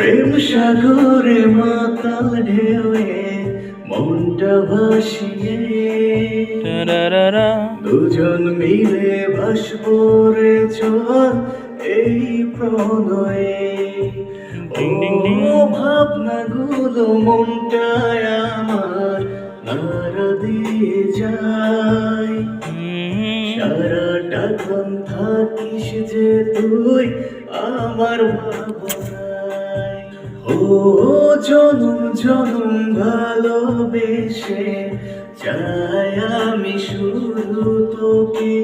প্রেম সাগরে মাতাল ঢেউয়ে মনটা ভাসিয়ে। দুজন মিলে ভাসবো রে চল এই প্রণয়ে। ও ভাবনাগুলো মনটায় আমার নাড়া দিয়ে যায়। সারাটাক্ষণ থাকিস যে তুই আমার ভাবনায় ও জনম জনম ভালোবেসে চাই আমি শুধু তোকে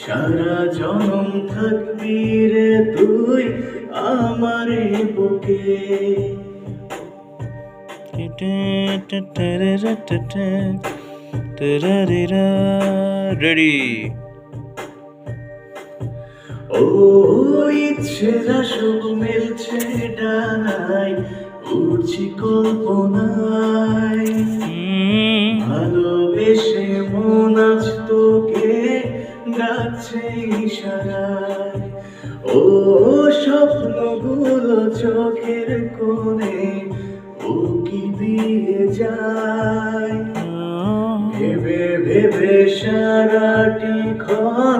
সারা জনম থাকবি রে তুই আমার বুকে রেডি ও ইচ্ছেরা সব মেলছে ডানায় উঠছি কল্পনায়। ভালোবেসে মন আজ তোকে ডাকছে ইশারায়। ও স্বপ্নগুলো চোখের কোণে উকি দিয়ে যায়। ভেবে ভেবে সারাটি ক্ষণ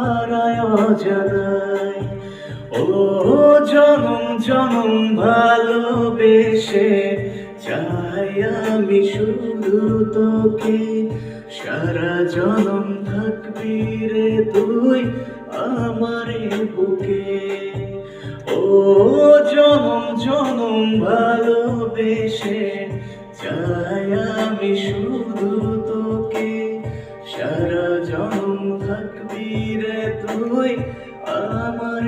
হারায় অজানায় ও জনম জনম ভালোবেসে চাই আমি শুধু তোকে। সারা জনম থাকবি রে তুই আমার বুকে। ও জনম জনম ভালোবেসে চাই আমি শুধু তো থাকবি রে তুই আমার